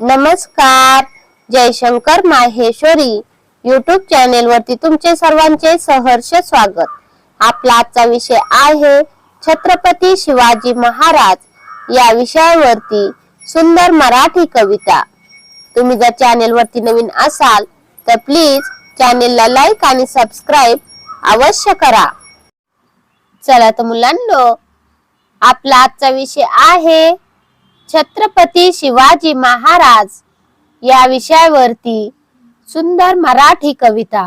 नमस्कार. Jaishankar Maheshwari. YouTube channel वरती तुमचे सर्वांचे सहर्ष स्वागत. आपला आजचा विषय आहे छत्रपती शिवाजी महाराज या विषयावरती सुंदर मराठी कविता. तुम्ही जर चॅनेल वरती नवीन असाल तर प्लीज चॅनेलला लाईक आणि सबस्क्राईब अवश्य करा. चला तर मुलांनो आपला आजचा विषय आहे छत्रपती शिवाजी महाराज या विषयावरती सुंदर मराठी कविता.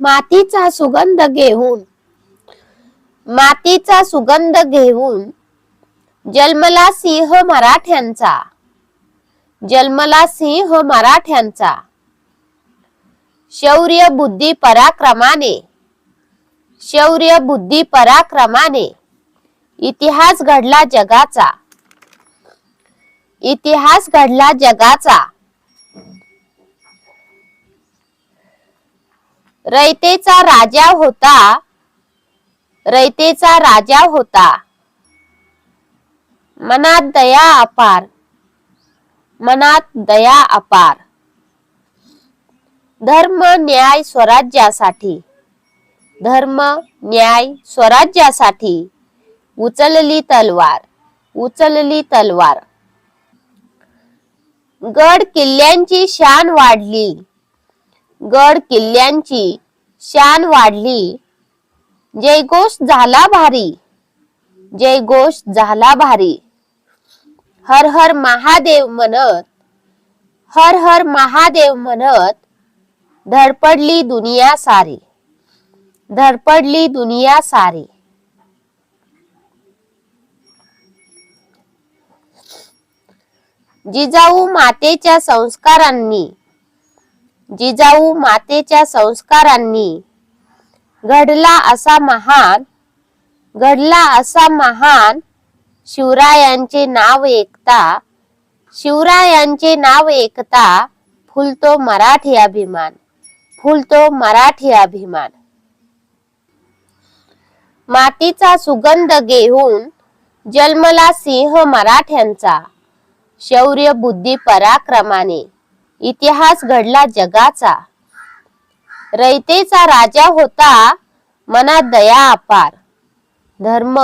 मातीचा सुगंध घेऊन मातीचा सुगंध घेऊन जन्मला सिंह मराठ्यांचा जन्मला सिंह मराठ्यांचा. शौर्य बुद्धी पराक्रमाने शौर्य बुद्धी पराक्रमाने. इतिहास घडला जगाचा. इतिहास घडला जगाचा. रयतेचा राजा होता. रयतेचा राजा होता. मनात दया अपार. मनात दया अपार. धर्म न्याय स्वराज्यासाठी. धर्म न्याय स्वराज्यासाठी उचलली तलवार उचलली तलवार. गड किल्ल्यांची शान वाढली. गड किल्ल्यांची शान वाढली. जयघोष झाला भारी. जयघोष झाला भारी. हर हर महादेव म्हणत हर हर महादेव म्हणत धडपडली दुनिया सारी. धडपडली दुनिया सारी. जिजाऊ मातेच्या संस्कारांनी जिजाऊ मातेच्या संस्कारांनी घडला असा महान घडला असा महान शिवरायांचे नाव ऐकता शिवरायांचे नाव एकता फुलतो मराठी अभिमान फुलतो मराठी अभिमान. मातीचा सुगंध घेऊन जन्मला सिंह मराठ्यांचा. शौर्य बुद्धी पराक्रमाने. इतिहास घडला जगाचा. रयतेचा राजा होता मनात दया अपार. धर्म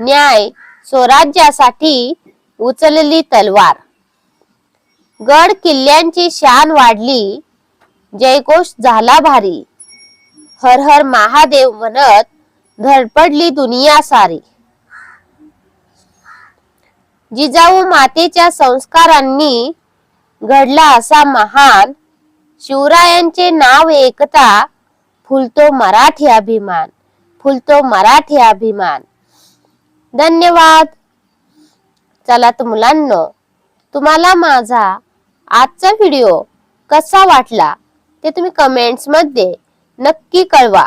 न्याय स्वराज्यासाठी उचलली तलवार. गड किल्ल्यांची शान वाढली. जयघोष झाला भारी. हर हर महादेव म्हणत धडपडली दुनिया सारी. जिजाऊ मातेच्या संस्कारांनी घडला असा महान शिवरायांचे नाव एकता फुलतो मराठी अभिमान फुलतो मराठी अभिमान. धन्यवाद. चला तर मुलांनो तुम्हाला माझा आजचा व्हिडिओ कसा वाटला ते तुम्ही कमेंट्समध्ये नक्की कळवा.